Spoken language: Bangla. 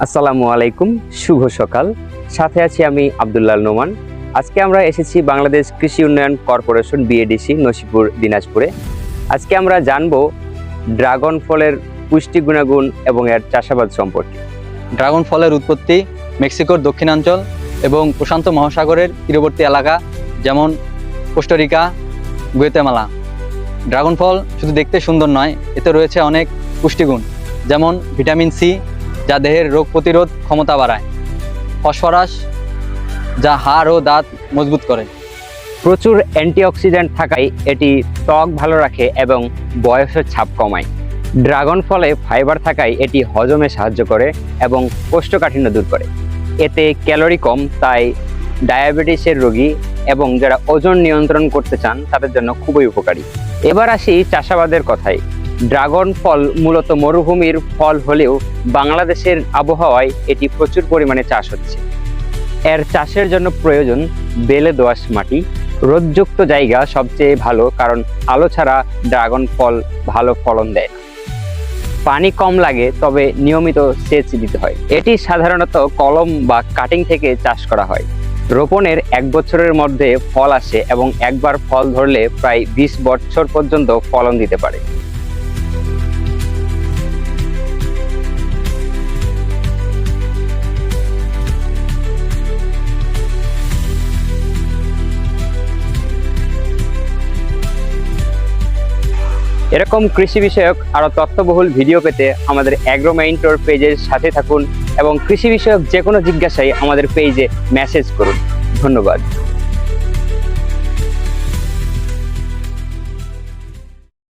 আসসালামু আলাইকুম, শুভ সকাল। সাথে আছি আমি আবদুল্লাহ নোমান। আজকে আমরা এসেছি বাংলাদেশ কৃষি উন্নয়ন কর্পোরেশন বিএডিসি, নসিপুর, দিনাজপুরে। আজকে আমরা জানব ড্রাগন ফলের পুষ্টি গুণাগুণ এবং এর চাষাবাদ সম্পর্কে। ড্রাগন ফলের উৎপত্তি মেক্সিকোর দক্ষিণাঞ্চল এবং প্রশান্ত মহাসাগরের তীরবর্তী এলাকা, যেমন কোস্টারিকা, গুয়েতেমালা। ড্রাগন ফল শুধু দেখতে সুন্দর নয়, এতে রয়েছে অনেক পুষ্টিগুণ, যেমন ভিটামিন সি যা দেহের রোগ প্রতিরোধ ক্ষমতা বাড়ায়। ফসফরাস যা হাড় ও দাঁত মজবুত করে। প্রচুর অ্যান্টিঅক্সিডেন্ট থাকায় এটি ত্বক ভালো রাখে এবং বয়সের ছাপ কমায়। ড্রাগন ফলে ফাইবার থাকায় এটি হজমে সাহায্য করে এবং কোষ্ঠকাঠিন্য দূর করে। এতে ক্যালোরি কম, তাই ডায়াবেটিসের রোগী এবং যারা ওজন নিয়ন্ত্রণ করতে চান তাদের জন্য খুবই উপকারী। এবার আসি চাষাবাদের কথায়। ড্রাগন ফল মূলত মরুভূমির ফল হলেও বাংলাদেশের আবহাওয়ায় এটি প্রচুর পরিমাণে চাষ হচ্ছে। এর চাষের জন্য প্রয়োজন বেলে দোআঁশ মাটি। রোদযুক্ত জায়গা সবচেয়ে ভালো কারণ আলো ছাড়া ড্রাগন ফল ভালো ফলন দেয় না। পানি কম লাগে, তবে নিয়মিত সেচ দিতে হয়। এটি সাধারণত কলম বা কাটিং থেকে চাষ করা হয়। রোপণের এক বছরের মধ্যে ফল আসে এবং একবার ফল ধরলে প্রায় বিশ বছর পর্যন্ত ফলন দিতে পারে। এরকম কৃষি বিষয়ক আরও তথ্যবহুল ভিডিও পেতে আমাদের অ্যাগ্রোমাইন্টোর পেজের সাথে থাকুন এবং কৃষি বিষয়ক যে কোনো জিজ্ঞাসায় আমাদের পেজে মেসেজ করুন। ধন্যবাদ।